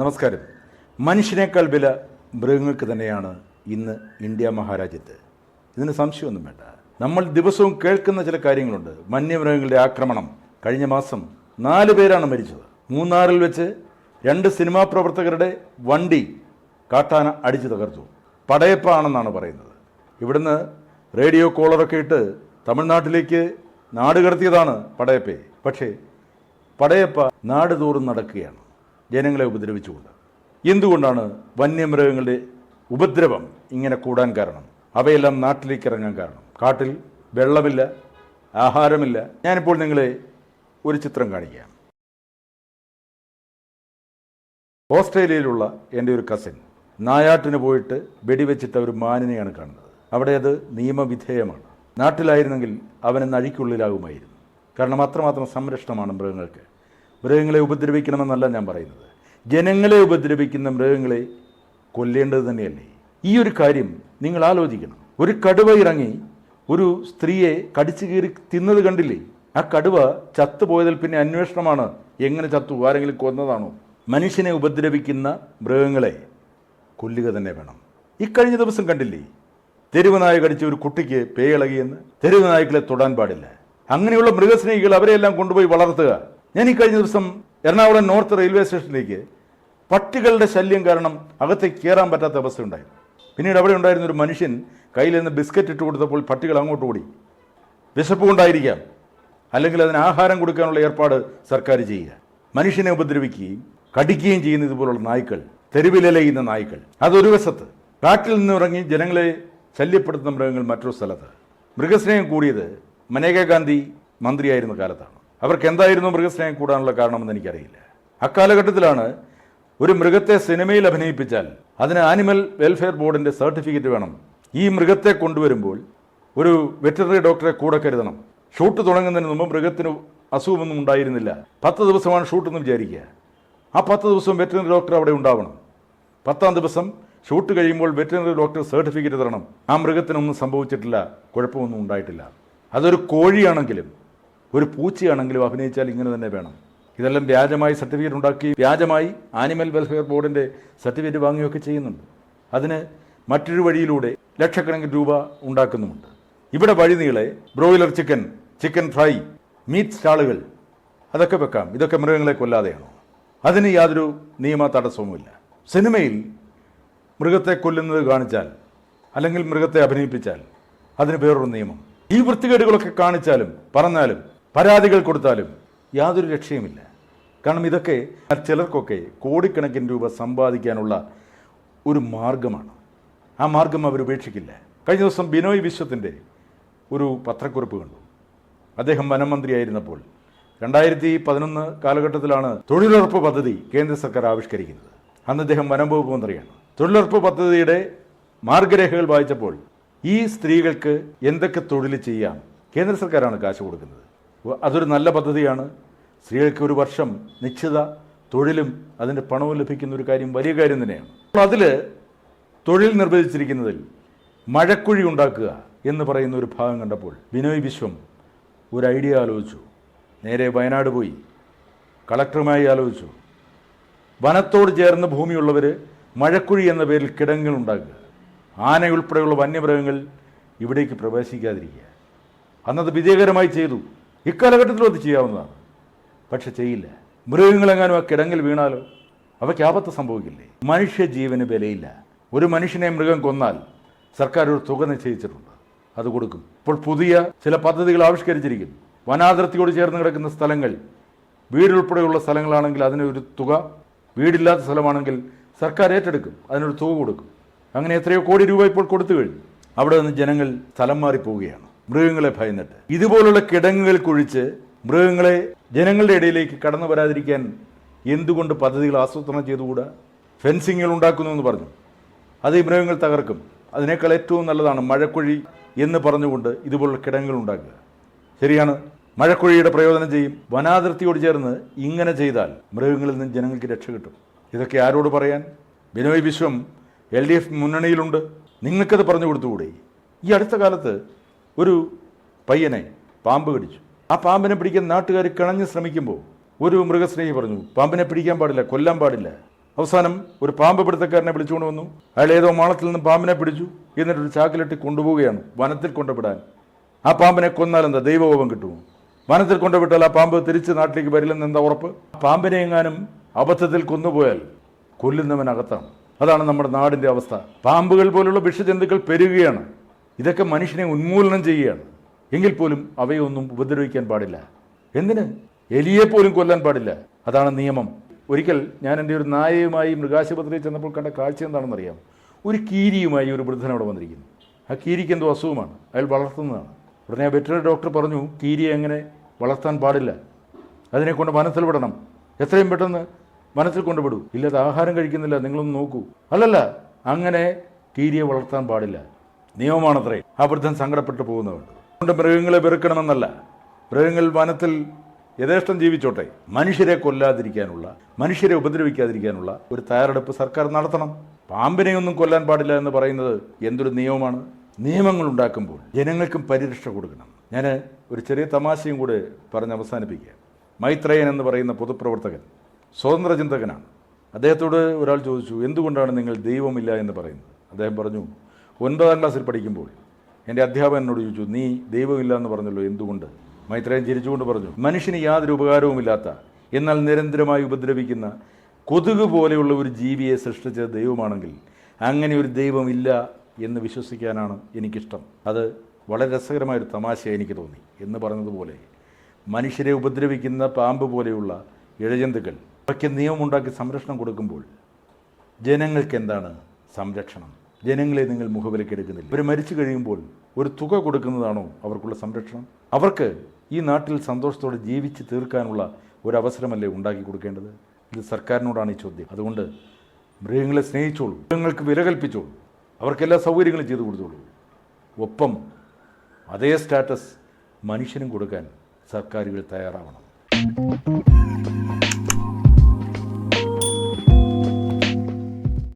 നമസ്കാരം. മനുഷ്യനേക്കാൾ വില മൃഗങ്ങൾക്ക് തന്നെയാണ് ഇന്ന് ഇന്ത്യ മഹാരാജ്യത്ത്. ഇതിന് സംശയമൊന്നും വേണ്ട. നമ്മൾ ദിവസവും കേൾക്കുന്ന ചില കാര്യങ്ങളുണ്ട്. വന്യമൃഗങ്ങളുടെ ആക്രമണം. കഴിഞ്ഞ മാസം നാല് പേരാണ് മരിച്ചത്. മൂന്നാറിൽ വെച്ച് രണ്ട് സിനിമാ പ്രവർത്തകരുടെ വണ്ടി കാട്ടാന അടിച്ചു തകർത്തു. പടയപ്പാണെന്നാണ് പറയുന്നത്. ഇവിടുന്ന് റേഡിയോ കോളറൊക്കെ ഇട്ട് തമിഴ്നാട്ടിലേക്ക് നാട് കടത്തിയതാണ് പടയപ്പയെ. പക്ഷേ പടയപ്പ നാട് തോറും നടക്കുകയാണ്. ജനങ്ങളെ ഉപദ്രവിച്ചുകൊണ്ട് എന്തുകൊണ്ടാണ് വന്യമൃഗങ്ങളുടെ ഉപദ്രവം ഇങ്ങനെ കൂടാൻ കാരണം? അവയെല്ലാം നാട്ടിലേക്ക് ഇറങ്ങാൻ കാരണം. കാട്ടിൽ വെള്ളമില്ല ആഹാരമില്ല. ഞാനിപ്പോൾ നിങ്ങളെ ഒരു ചിത്രം കാണിക്കാം ഓസ്ട്രേലിയയിലുള്ള എന്റെ ഒരു കസിൻ നായാട്ടിന് പോയിട്ട് വെടിവെച്ചിട്ട ഒരു മാനിനെയാണ് കാണുന്നത്. അവിടെ അത് നിയമവിധേയമാണ്. നാട്ടിലായിരുന്നെങ്കിൽ അവന് നഴിക്കുള്ളിലാകുമായിരുന്നു കാരണം അത്രമാത്രം സംരക്ഷണമാണ് മൃഗങ്ങൾക്ക്. മൃഗങ്ങളെ ഉപദ്രവിക്കണമെന്നല്ല ഞാൻ പറയുന്നത്. ജനങ്ങളെ ഉപദ്രവിക്കുന്ന മൃഗങ്ങളെ കൊല്ലേണ്ടത് തന്നെയല്ലേ? ഈ ഒരു കാര്യം നിങ്ങൾ ആലോചിക്കണം. ഒരു കടുവ ഇറങ്ങി ഒരു സ്ത്രീയെ കടിച്ചു കീറി തിന്നത് കണ്ടില്ലേ? ആ കടുവ ചത്തുപോയതിൽ പിന്നെ അന്വേഷണമാണ് എങ്ങനെ ചത്തു ആരെങ്കിലും കൊന്നതാണോ? മനുഷ്യനെ ഉപദ്രവിക്കുന്ന മൃഗങ്ങളെ കൊല്ലുക തന്നെ വേണം. ഇക്കഴിഞ്ഞ ദിവസം കണ്ടില്ലേ? തെരുവ് നായ കടിച്ച ഒരു കുട്ടിക്ക് പേയിളകിയെന്ന്. തെരുവ് നായ്ക്കളെ തൊടാൻ പാടില്ല. അങ്ങനെയുള്ള മൃഗസ്നേഹികൾ അവരെയെല്ലാം കൊണ്ടുപോയി വളർത്തുക. ഞാൻ ഈ കഴിഞ്ഞ ദിവസം എറണാകുളം നോർത്ത് റെയിൽവേ സ്റ്റേഷനിലേക്ക് പട്ടികളുടെ ശല്യം കാരണം അകത്തേക്ക് കയറാൻ പറ്റാത്ത അവസ്ഥയുണ്ടായി പിന്നീട് അവിടെ ഉണ്ടായിരുന്ന ഒരു മനുഷ്യൻ കയ്യിൽ നിന്ന് ബിസ്ക്കറ്റ് ഇട്ട് കൊടുത്തപ്പോൾ പട്ടികൾ അങ്ങോട്ട് ഓടി. വിശപ്പ് കൊണ്ടായിരിക്കാം. അല്ലെങ്കിൽ അതിന് ആഹാരം കൊടുക്കാനുള്ള ഏർപ്പാട് സർക്കാർ ചെയ്യുക. മനുഷ്യനെ ഉപദ്രവിക്കുകയും കടിക്കുകയും ചെയ്യുന്ന ഇതുപോലുള്ള നായ്ക്കൾ തെരുവിലലയുന്ന നായ്ക്കൾ. അതൊരു വശത്ത് കാട്ടിൽ നിന്നിറങ്ങി ജനങ്ങളെ ശല്യപ്പെടുത്തുന്ന മൃഗങ്ങൾ മറ്റൊരു സ്ഥലത്ത്. മൃഗസ്നേഹം കൂടിയത് മനേകാഗാന്ധി മന്ത്രിയായിരുന്ന കാലത്താണ്. അവർക്ക് എന്തായിരുന്നു മൃഗസ്നേഹം കൂടാനുള്ള കാരണമെന്ന് എനിക്കറിയില്ല. അക്കാലഘട്ടത്തിലാണ് ഒരു മൃഗത്തെ സിനിമയിൽ അഭിനയിപ്പിച്ചാൽ അതിന് ആനിമൽ വെൽഫെയർ ബോർഡിന്റെ സർട്ടിഫിക്കറ്റ് വേണം. ഈ മൃഗത്തെ കൊണ്ടുവരുമ്പോൾ ഒരു വെറ്ററിനറി ഡോക്ടറെ കൂടെ കരുതണം. ഷൂട്ട് തുടങ്ങുന്നതിന് മുമ്പ് മൃഗത്തിന് അസുഖമൊന്നും ഉണ്ടായിരുന്നില്ല. പത്ത് ദിവസമാണ് ഷൂട്ട് എന്ന് വിചാരിക്കുക. ആ പത്ത് ദിവസം വെറ്ററിനറി ഡോക്ടർ അവിടെ ഉണ്ടാവണം. പത്താം ദിവസം ഷൂട്ട് കഴിയുമ്പോൾ വെറ്ററിനറി ഡോക്ടർ സർട്ടിഫിക്കറ്റ് തരണം. ആ മൃഗത്തിനൊന്നും സംഭവിച്ചിട്ടില്ല കുഴപ്പമൊന്നും ഉണ്ടായിട്ടില്ല. അതൊരു കോഴിയാണെങ്കിലും ഒരു പൂച്ചയാണെങ്കിലും അഭിനയിച്ചാൽ ഇങ്ങനെ തന്നെ വേണം. ഇതെല്ലാം വ്യാജമായി സർട്ടിഫിക്കറ്റ് ഉണ്ടാക്കി വ്യാജമായി ആനിമൽ വെൽഫെയർ ബോർഡിന്റെ സർട്ടിഫിക്കറ്റ് വാങ്ങുകയൊക്കെ ചെയ്യുന്നുണ്ട്. അതിന് മറ്റൊരു വഴിയിലൂടെ ലക്ഷക്കണക്കിന് രൂപ ഉണ്ടാക്കുന്നുമുണ്ട്. ഇവിടെ വഴിനീളെ broiler chicken chicken fry meat സ്റ്റാളുകൾ അതൊക്കെ വെക്കാം. ഇതൊക്കെ മൃഗങ്ങളെ കൊല്ലാതെയാണോ? അതിന് യാതൊരു നിയമ തടസ്സവുമില്ല. സിനിമയിൽ മൃഗത്തെ കൊല്ലുന്നത് കാണിച്ചാൽ അല്ലെങ്കിൽ മൃഗത്തെ അഭിനയിപ്പിച്ചാൽ അതിന് വേറൊരു നിയമം. ഈ വൃത്തികേടുകളൊക്കെ കാണിച്ചാലും പറഞ്ഞാലും പരാതികൾ കൊടുത്താലും യാതൊരു രക്ഷയുമില്ല. കാരണം ഇതൊക്കെ ചിലർക്കൊക്കെ കോടിക്കണക്കിന് രൂപ സമ്പാദിക്കാനുള്ള ഒരു മാർഗമാണ്. ആ മാർഗം അവർ ഉപേക്ഷിക്കില്ല. കഴിഞ്ഞ ദിവസം ബിനോയ് വിശ്വത്തിന്റെ ഒരു പത്രക്കുറിപ്പ് കണ്ടു. അദ്ദേഹം വനമന്ത്രിയായിരുന്നപ്പോൾ രണ്ടായിരത്തി പതിനൊന്ന് കാലഘട്ടത്തിലാണ് തൊഴിലുറപ്പ് പദ്ധതി കേന്ദ്ര സർക്കാർ ആവിഷ്കരിക്കുന്നത്. അന്ന് അദ്ദേഹം വനം വകുപ്പ് മന്ത്രിയാണ്. തൊഴിലുറപ്പ് പദ്ധതിയുടെ മാർഗരേഖകൾ വായിച്ചപ്പോൾ ഈ സ്ത്രീകൾക്ക് എന്തൊക്കെ തൊഴിൽ ചെയ്യാം കേന്ദ്ര സർക്കാരാണ് കാശ് കൊടുക്കുന്നത്. അതൊരു നല്ല പദ്ധതിയാണ്. സ്ത്രീകൾക്ക് ഒരു വർഷം നിശ്ചിത തൊഴിലും അതിന്റെ പണവും ലഭിക്കുന്ന ഒരു കാര്യം വലിയ കാര്യം തന്നെയാണ്. അതിൽ തൊഴിൽ നിർവചിച്ചിരിക്കുന്നതിൽ മഴക്കുഴി ഉണ്ടാക്കുക എന്ന് പറയുന്ന ഒരു ഭാഗം കണ്ടപ്പോൾ ബിനോയ് വിശ്വം ഒരു ഐഡിയ ആലോചിച്ചു. നേരെ വയനാട് പോയി. കളക്ടറുമായി ആലോചിച്ചു. വനത്തോട് ചേർന്ന് ഭൂമിയുള്ളവർ മഴക്കുഴി എന്ന പേരിൽ കിടങ്ങൾ ഉണ്ടാക്കുക. ആനയുൾപ്പെടെയുള്ള വന്യമൃഗങ്ങൾ ഇവിടേക്ക് പ്രവേശിക്കാതിരിക്കുക. അന്നത് വിജയകരമായി ചെയ്തു. ഇക്കാലഘട്ടത്തിലും അത് ചെയ്യാവുന്നതാണ്. പക്ഷെ ചെയ്യില്ല. മൃഗങ്ങളെങ്ങാനും ആ കിടങ്ങിൽ വീണാലോ അവയ്ക്ക് ആപത്ത് സംഭവിക്കില്ലേ? മനുഷ്യജീവന് വിലയില്ല ഒരു മനുഷ്യനെ മൃഗം കൊന്നാൽ സർക്കാർ ഒരു തുക നിശ്ചയിച്ചിട്ടുണ്ട്. അത് കൊടുക്കും. ഇപ്പോൾ പുതിയ ചില പദ്ധതികൾ ആവിഷ്കരിച്ചിരിക്കുന്നു. വനാതിർത്തിയോട് ചേർന്ന് കിടക്കുന്ന സ്ഥലങ്ങൾ വീടുൾപ്പെടെയുള്ള സ്ഥലങ്ങളാണെങ്കിൽ അതിനൊരു തുക വീടില്ലാത്ത സ്ഥലമാണെങ്കിൽ സർക്കാർ ഏറ്റെടുക്കും. അതിനൊരു തുക കൊടുക്കും. അങ്ങനെ എത്രയോ കോടി രൂപ ഇപ്പോൾ കൊടുത്തു കഴിഞ്ഞു. അവിടെ നിന്ന് ജനങ്ങൾ സ്ഥലം മാറിപ്പോവുകയാണ്. മൃഗങ്ങളെ ഭയന്നിട്ട്. ഇതുപോലുള്ള കിടങ്ങുകൾ കുഴിച്ച് മൃഗങ്ങളെ ജനങ്ങളുടെ ഇടയിലേക്ക് കടന്നു വരാതിരിക്കാൻ എന്തുകൊണ്ട് പദ്ധതികൾ ആസൂത്രണം ചെയ്തുകൂടാ? ഫെൻസിങ്ങുകൾ ഉണ്ടാക്കുന്നു എന്ന് പറഞ്ഞു. അത് ഈ മൃഗങ്ങൾ തകർക്കും. അതിനേക്കാൾ ഏറ്റവും നല്ലതാണ് മഴക്കുഴി എന്ന് പറഞ്ഞുകൊണ്ട് ഇതുപോലുള്ള കിടങ്ങുകൾ ഉണ്ടാക്കുക. ശരിയാണ്. മഴക്കുഴിയുടെ പ്രയോജനം ചെയ്യും. വനാതിർത്തിയോട് ചേർന്ന് ഇങ്ങനെ ചെയ്താൽ മൃഗങ്ങളിൽ നിന്ന് ജനങ്ങൾക്ക് രക്ഷ കിട്ടും. ഇതൊക്കെ ആരോട് പറയാൻ? Binoy Viswam L D F മുന്നണിയിലുണ്ട്. നിങ്ങൾക്കത് പറഞ്ഞു കൊടുത്തുകൂടി? ഈ അടുത്ത കാലത്ത് ഒരു പയ്യനെ പാമ്പ് കടിച്ചു. ആ പാമ്പിനെ പിടിക്കാൻ നാട്ടുകാർ കിണഞ്ഞ് ശ്രമിക്കുമ്പോൾ ഒരു മൃഗസ്നേഹി പറഞ്ഞു പാമ്പിനെ പിടിക്കാൻ പാടില്ല കൊല്ലാൻ പാടില്ല. അവസാനം ഒരു പാമ്പ് പിടുത്തക്കാരനെ വിളിച്ചുകൊണ്ട് വന്നു. അയാൾ ഏതോ മാളത്തിൽ നിന്ന് പാമ്പിനെ പിടിച്ചു എന്നിട്ട് ഒരു ചാക്കിലിട്ട് കൊണ്ടുപോവുകയാണ് വനത്തിൽ കൊണ്ടുവിടാൻ. ആ പാമ്പിനെ കൊന്നാൽ എന്താ? ദൈവകോപം കിട്ടുമോ? വനത്തിൽ കൊണ്ടുവിട്ടാൽ ആ പാമ്പ് തിരിച്ച് നാട്ടിലേക്ക് വരില്ലെന്ന് എന്താ ഉറപ്പ്? പാമ്പിനെ എങ്ങാനും അബദ്ധത്തിൽ കൊന്നുപോയാൽ കൊല്ലുന്നവനകത്താണ്. അതാണ് നമ്മുടെ നാടിന്റെ അവസ്ഥ. പാമ്പുകൾ പോലുള്ള വിഷജന്തുക്കൾ പെരുകുകയാണ്. ഇതൊക്കെ മനുഷ്യനെ ഉന്മൂലനം ചെയ്യുകയാണ്. എങ്കിൽ പോലും അവയൊന്നും ഉപദ്രവിക്കാൻ പാടില്ല. എന്തിന്? എലിയെ പോലും കൊല്ലാൻ പാടില്ല. അതാണ് നിയമം. ഒരിക്കൽ ഞാൻ എന്റെ ഒരു നായയുമായി മൃഗാശുപത്രിയിൽ ചെന്നപ്പോൾ കണ്ട കാഴ്ച എന്താണെന്നറിയാം? ഒരു കീരിയുമായി ഒരു വൃദ്ധൻ അവിടെ വന്നിരിക്കുന്നു. ആ കീരിക്ക് എന്തോ അസുഖമാണ്. അയാൾ വളർത്തുന്നതാണ്. ഉടനെ ആ വെറ്ററിനറി ഡോക്ടർ പറഞ്ഞു കീരിയെ എങ്ങനെ വളർത്താൻ പാടില്ല. അതിനെ കൊണ്ട് വനത്തിൽ വിടണം. എത്രയും പെട്ടെന്ന് വനത്തിൽ കൊണ്ടുവിടൂ ഇല്ലാതെ ആഹാരം കഴിക്കുന്നില്ല. നിങ്ങളൊന്ന് നോക്കൂ. അല്ലല്ല. അങ്ങനെ കീരിയെ വളർത്താൻ പാടില്ല. നിയമമാണത്രേ. ആ വൃദ്ധൻ സങ്കടപ്പെട്ടു പോകുന്നതുകൊണ്ട് അതുകൊണ്ട് മൃഗങ്ങളെ വെറുക്കണമെന്നല്ല. മൃഗങ്ങൾ വനത്തിൽ യഥേഷ്ടം ജീവിച്ചോട്ടെ. മനുഷ്യരെ കൊല്ലാതിരിക്കാനുള്ള മനുഷ്യരെ ഉപദ്രവിക്കാതിരിക്കാനുള്ള ഒരു തയ്യാറെടുപ്പ് സർക്കാർ നടത്തണം. പാമ്പിനെയൊന്നും കൊല്ലാൻ പാടില്ല എന്ന് പറയുന്നത് എന്തൊരു നിയമമാണ്? നിയമങ്ങൾ ഉണ്ടാക്കുമ്പോൾ ജനങ്ങൾക്കും പരിരക്ഷ കൊടുക്കണം. ഞാൻ ഒരു ചെറിയ തമാശയും കൂടെ പറഞ്ഞ് അവസാനിപ്പിക്കുക മൈത്രയൻ എന്ന് പറയുന്ന പൊതുപ്രവർത്തകൻ സ്വതന്ത്ര ചിന്തകനാണ്. അദ്ദേഹത്തോട് ഒരാൾ ചോദിച്ചു എന്തുകൊണ്ടാണ് നിങ്ങൾ ദൈവമില്ല എന്ന് പറയുന്നത്? അദ്ദേഹം പറഞ്ഞു ഒൻപതാം ക്ലാസ്സിൽ പഠിക്കുമ്പോൾ എന്റെ അധ്യാപകൻ എന്നോട് ചോദിച്ചു നീ ദൈവമില്ല എന്ന് പറഞ്ഞല്ലോ എന്തുകൊണ്ട്? മൈത്രേയൻ ചിരിച്ചുകൊണ്ട് പറഞ്ഞു മനുഷ്യന് യാതൊരു ഉപകാരവുമില്ലാത്ത എന്നാൽ നിരന്തരമായി ഉപദ്രവിക്കുന്ന കൊതുക് പോലെയുള്ള ഒരു ജീവിയെ സൃഷ്ടിച്ച ദൈവമാണെങ്കിൽ അങ്ങനെ ഒരു ദൈവമില്ല എന്ന് വിശ്വസിക്കാനാണ് എനിക്കിഷ്ടം. അത് വളരെ രസകരമായൊരു തമാശ എനിക്ക് തോന്നി എന്ന് പറഞ്ഞതുപോലെ മനുഷ്യരെ ഉപദ്രവിക്കുന്ന പാമ്പ് പോലെയുള്ള ഇഴജന്തുക്കൾ അവയ്ക്ക് നിയമമുണ്ടാക്കി സംരക്ഷണം കൊടുക്കുമ്പോൾ ജനങ്ങൾക്ക് എന്താണ് സംരക്ഷണം? ജനങ്ങളെ നിങ്ങൾ മുഖവിലക്കെടുക്കുന്നില്ല ഇവർ മരിച്ചു കഴിയുമ്പോൾ ഒരു തുക കൊടുക്കുന്നതാണോ അവർക്കുള്ള സംരക്ഷണം? അവർക്ക് ഈ നാട്ടിൽ സന്തോഷത്തോടെ ജീവിച്ച് തീർക്കാനുള്ള ഒരു അവസരമല്ലേ ഉണ്ടാക്കി കൊടുക്കേണ്ടത്? ഇത് സർക്കാരിനോടാണ് ഈ ചോദ്യം. അതുകൊണ്ട് മൃഗങ്ങളെ സ്നേഹിച്ചോളൂ. മൃഗങ്ങൾക്ക് വില കൽപ്പിച്ചോളൂ. അവർക്കെല്ലാ സൗകര്യങ്ങളും ചെയ്തു കൊടുത്തോളൂ. ഒപ്പം അതേ സ്റ്റാറ്റസ് മനുഷ്യനും കൊടുക്കാൻ സർക്കാരുകൾ തയ്യാറാവണം.